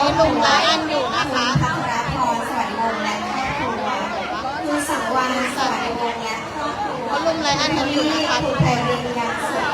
อันนี้ลุงไลอันอยู่นะคะพัทรพรสวัสดิวงศ์และครอบครัวคุณสังวานสวัสดิวงศ์และครอบครัวเขาลุมไลอันกันอยู่นะคะคุณไพรินยังสุข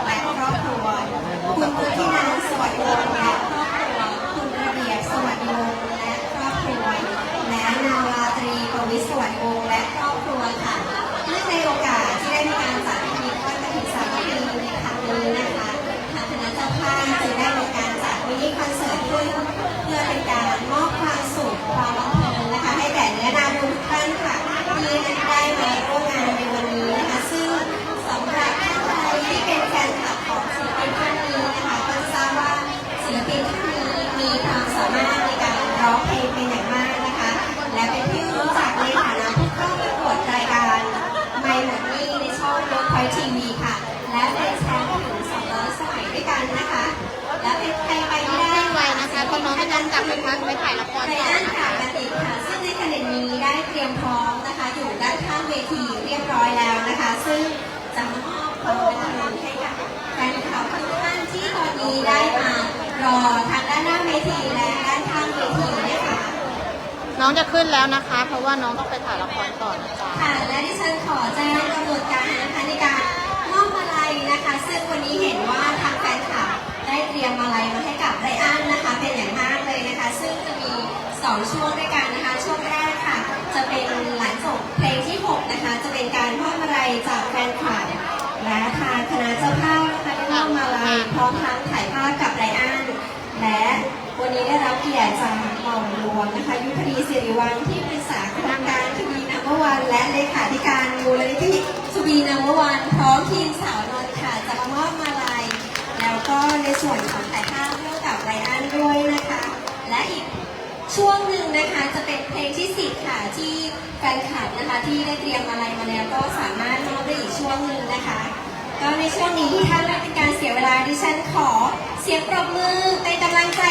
เพราะน้งก็ต้องกลับไปพักไปถ่ายละครไรต่ออันนะค่ะคะปฏิค่ะ ซึ่งในขณะนี้ได้เตรียมพร้อมนะคะ อยู่ด้านข้างเวทีเรียบร้อยแล้วนะคะ ซึ่งจะมอบความบันเทิงให้กับแฟนคลับทุกท่านที่ตอนนี้ได้มารอทางด้านหน้าเวทีและด้านข้างเวทีนะคะน้องจะขึ้นแล้วนะคะ เพราะว่าน้องต้องไปถ่ายละครต่อนะจ๊ะ ค่ะและดิฉันขอแจ้งกำหนดการนะคะในการ 2 ช่วงด้วยกันนะคะ ช่วงแรกค่ะ จะเป็นหลังจบเพลงที่ 6 นะคะ จะเป็นการมอบมาลัยจากแฟนคลับและทางคณะเจ้าภาพนะคะได้มอบมาลัยพร้อมทั้งถ่ายภาพกับไรอันและวันนี้ได้รับเกียรติจากหม่อมหลวงนะคะ ยุพดีสิริวังที่ปรึกษาคณะการทวีนัมวันและเลขาธิการมูลนิธิทวีนัมวันพร้อมทีมสาวน ช่วงหนึ่งนะคะจะเป็นเพลงที่สิบค่ะที่แฟนคลับนะคะที่ได้เตรียมอะไรมาแล้วก็สามารถมอบได้อีกช่วงหนึ่งนะคะ ก็ในช่วงนี้ถ้าไม่เป็นการเสียเวลาดิฉันขอเสียงปรบมือเป็นกำลังใจ